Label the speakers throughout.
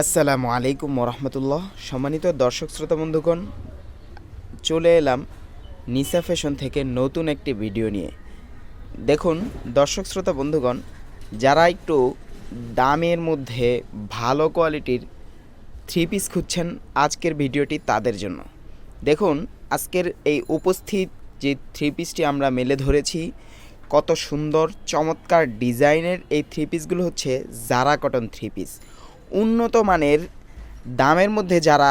Speaker 1: আসসালামু আলাইকুম রহমতুল্লাহ সম্মানিত দর্শক শ্রোতা বন্ধুগণ, চলে এলাম নিসা ফ্যাশন থেকে নতুন একটি ভিডিও নিয়ে। দেখুন, দর্শক শ্রোতা বন্ধুগণ, যারা একটু দামের মধ্যে ভালো কোয়ালিটির থ্রি পিস খুঁজছেন আজকের ভিডিওটি তাদের জন্য। দেখুন, আজকের এই উপস্থিত যে থ্রি পিসটি আমরা মেলে ধরেছি, কত সুন্দর চমৎকার ডিজাইনের এই থ্রি পিসগুলো হচ্ছে জারা কটন থ্রি পিস উন্নত মানের দামের মধ্যে যারা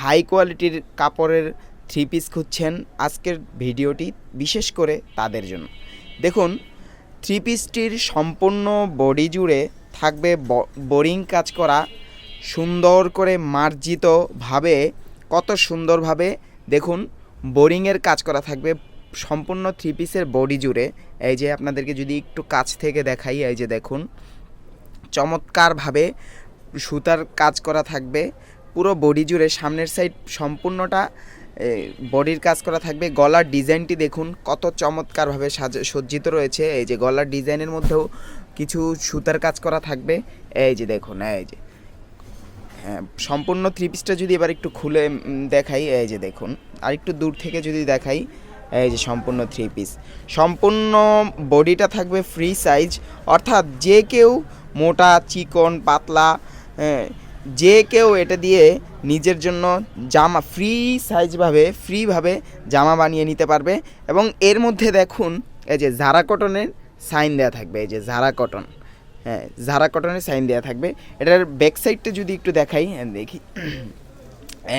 Speaker 1: হাই কোয়ালিটির কাপড়ের থ্রি পিস খুঁজছেন, আজকের ভিডিওটি বিশেষ করে তাদের জন্য। দেখুন থ্রি পিসটির সম্পূর্ণ বডি জুড়ে থাকবে বোরিং কাজ করা, সুন্দর করে মার্জিতভাবে, কত সুন্দরভাবে, দেখুন বোরিংয়ের কাজ করা থাকবে, সম্পূর্ণ থ্রি পিসের বডি জুড়ে। এই যে আপনাদেরকে যদি একটু কাছ থেকে দেখাই, এই যে দেখুন, চমৎকারভাবে সুতার কাজ করা থাকবে, পুরো বডি জুড়ে সামনের সাইড সম্পূর্ণটা বডির কাজ করা থাকবে। গলার ডিজাইনটি দেখুন, কত চমৎকারভাবে সাজ, সজ্জিত রয়েছে। এই যে গলার ডিজাইনের মধ্যেও কিছু সুতার কাজ করা থাকবে। এই যে দেখুন, এই যে। হ্যাঁ সম্পূর্ণ থ্রি পিসটা যদি এবার একটু খুলে দেখাই, এই যে দেখুন। আর একটু দূর থেকে যদি দেখাই, এই যে সম্পূর্ণ থ্রি পিস সম্পূর্ণ বডিটা থাকবে ফ্রি সাইজ অর্থাৎ যে কেউ মোটা, চিকন, পাতলা যে কেউ এটা দিয়ে নিজের জন্য জামা ফ্রি সাইজভাবে ফ্রিভাবে জামা বানিয়ে নিতে পারবে এবং এর মধ্যে দেখুন এই যে জারা কটনের সাইন দেওয়া থাকবে এই যে জারা কটন হ্যাঁ জারা কটনের সাইন দেওয়া থাকবে। এটার ব্যাক সাইডটা যদি একটু দেখাই হ্যাঁ, দেখি।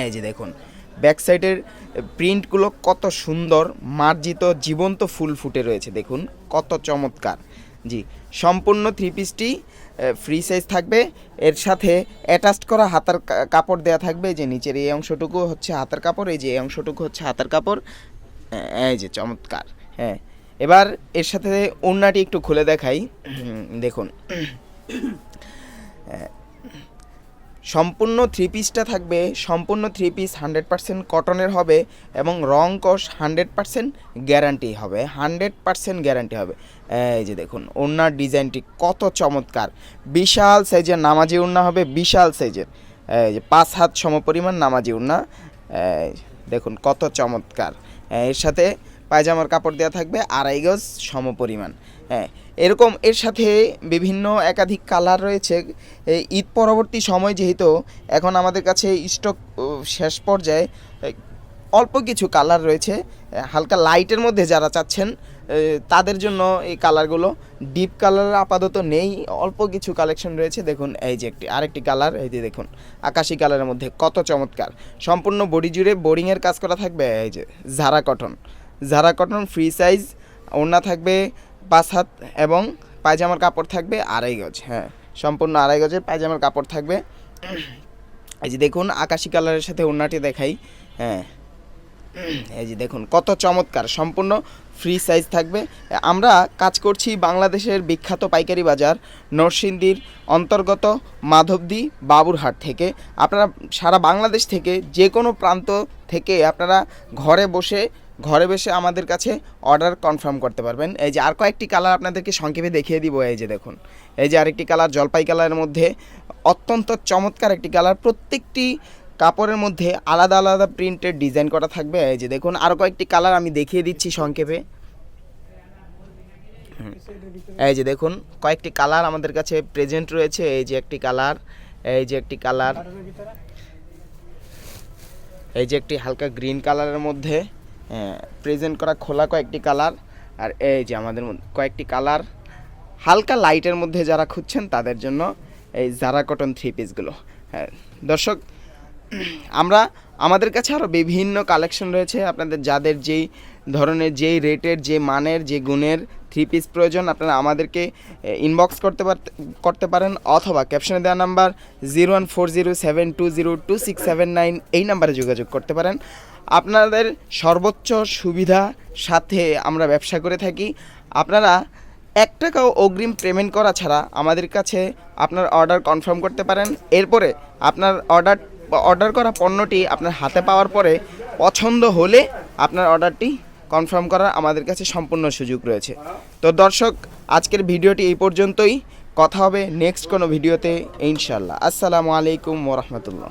Speaker 1: এই যে দেখুন ব্যাক সাইডের প্রিন্টগুলো কত সুন্দর মার্জিত জীবন্ত ফুল ফুটে রয়েছে দেখুন কত চমৎকার। জি, সম্পূর্ণ থ্রি পিসটি ফ্রি সাইজ থাকবে। এর সাথে অ্যাটাচড করা হাতার কাপড় দেওয়া থাকবে। যে নিচের এই অংশটুকু হচ্ছে হাতার কাপড়, এই যে এই অংশটুকু হচ্ছে হাতার কাপড়। এই যে চমৎকার হ্যাঁ। এবার এর সাথে ওড়নাটি একটু খুলে দেখাই। দেখুন। সম্পূর্ণ থ্রি পিসটা থাকবে, সম্পূর্ণ থ্রি পিস হান্ড্রেড পার্সেন্ট কটনের হবে এবং রং কষ হান্ড্রেড পার্সেন্ট গ্যারান্টি হবে হান্ড্রেড পার্সেন্ট গ্যারান্টি হবে। এই যে দেখুন, ওড়নার ডিজাইনটি কত চমৎকার। বিশাল সাইজের নামাজি ওড়না হবে, বিশাল সাইজের। এই যে পাঁচ হাত সমপরিমাণ নামাজি ওড়না। দেখুন, কত চমৎকার। এর সাথে পায়জামার কাপড় দেওয়া থাকবে আড়াই গজ সমপরিমাণ। হ্যাঁ এরকম এর সাথে বিভিন্ন একাধিক কালার রয়েছে। ঈদ পরবর্তী সময় যেহেতু এখন আমাদের কাছে স্টক শেষ পর্যায়ে অল্প কিছু কালার রয়েছে। হালকা লাইটের মধ্যে যারা চাচ্ছেন তাদের জন্য এই কালারগুলো। ডিপ কালার আপাতত নেই, অল্প কিছু কালেকশন রয়েছে। দেখুন, এই যে একটি, আরেকটি কালার, এই যে দেখুন, আকাশি কালারের মধ্যে কত চমৎকার। সম্পূর্ণ বডি জুড়ে বোরিংয়ের কাজ করা থাকবে, এই যে Zara cotton Zara cotton free size ওড়না থাকবে পাঁচ হাত এবং পায়জামার কাপড় থাকবে আড়াই গজ হ্যাঁ সম্পূর্ণ আড়াই গজের পায়জামার কাপড় থাকবে। এই যে দেখুন, আকাশি কালারের সাথে ওড়নাটি দেখাই হ্যাঁ এই যে দেখুন, কত চমৎকার, সম্পূর্ণ ফ্রি সাইজ থাকবে। আমরা কাজ করছি বাংলাদেশের বিখ্যাত পাইকারি বাজার, নরসিংদীর অন্তর্গত মাধবদী বাবুরহাট থেকে। আপনারা সারা বাংলাদেশ থেকে যে কোনো প্রান্ত থেকে আপনারা ঘরে বসে ঘরে বসে আমাদের কাছে অর্ডার কনফার্ম করতে পারবেন। এই যে আর কয়েকটি কালার আপনাদেরকে সংক্ষেপে দেখিয়ে দিব, এই যে দেখুন। এই যে আরেকটি কালার জলপাই কালারের মধ্যে অত্যন্ত চমৎকার একটি কালার প্রত্যেকটি কাপড়ের মধ্যে আলাদা আলাদা প্রিন্টের ডিজাইন করা থাকবে। এই যে দেখুন আরও কয়েকটি কালার আমি দেখিয়ে দিচ্ছি সংক্ষেপে। এই যে দেখুন, কয়েকটি কালার আমাদের কাছে প্রেজেন্ট রয়েছে। এই যে একটি কালার এই যে একটি কালার এই যে একটি হালকা গ্রিন কালারের মধ্যে প্রেজেন্ট করা খোলা কয়েকটি কালার আর এই যে আমাদের কয়েকটি কালার হালকা লাইটের মধ্যে যারা খুঁজছেন তাদের জন্য এই জারা কটন থ্রি পিসগুলো হ্যাঁ দর্শক, আমরা আমাদের কাছে আরও বিভিন্ন কালেকশন রয়েছে। আপনাদের যাদের যেই ধরনের, যেই রেটের যে মানের, যে গুণের থ্রি পিস প্রয়োজন, আপনারা আমাদেরকে ইনবক্স করতে করতে পারেন অথবা ক্যাপশনে দেওয়া number zero one four zero seven two zero two six seven nine এই নাম্বারে যোগাযোগ করতে পারেন। আপনাদের সর্বোচ্চ সুবিধা সাথে আমরা ব্যবসা করে থাকি। আপনারা এক টাকাও অগ্রিম পেমেন্ট করা ছাড়া আমাদের কাছে আপনার অর্ডার কনফার্ম করতে পারেন। এরপরে আপনার অর্ডার অর্ডার করা পণ্যটি আপনার হাতে পাওয়ার পরে পছন্দ হলে আপনার অর্ডারটি কনফার্ম করার আমাদের কাছে সম্পূর্ণ সুযোগ রয়েছে। তো দর্শক, আজকের ভিডিওটি এই পর্যন্তই। কথা হবে নেক্সট কোনো ভিডিওতে ইনশাল্লাহ আসসালামু আলাইকুম ওরহমতুল্লাহ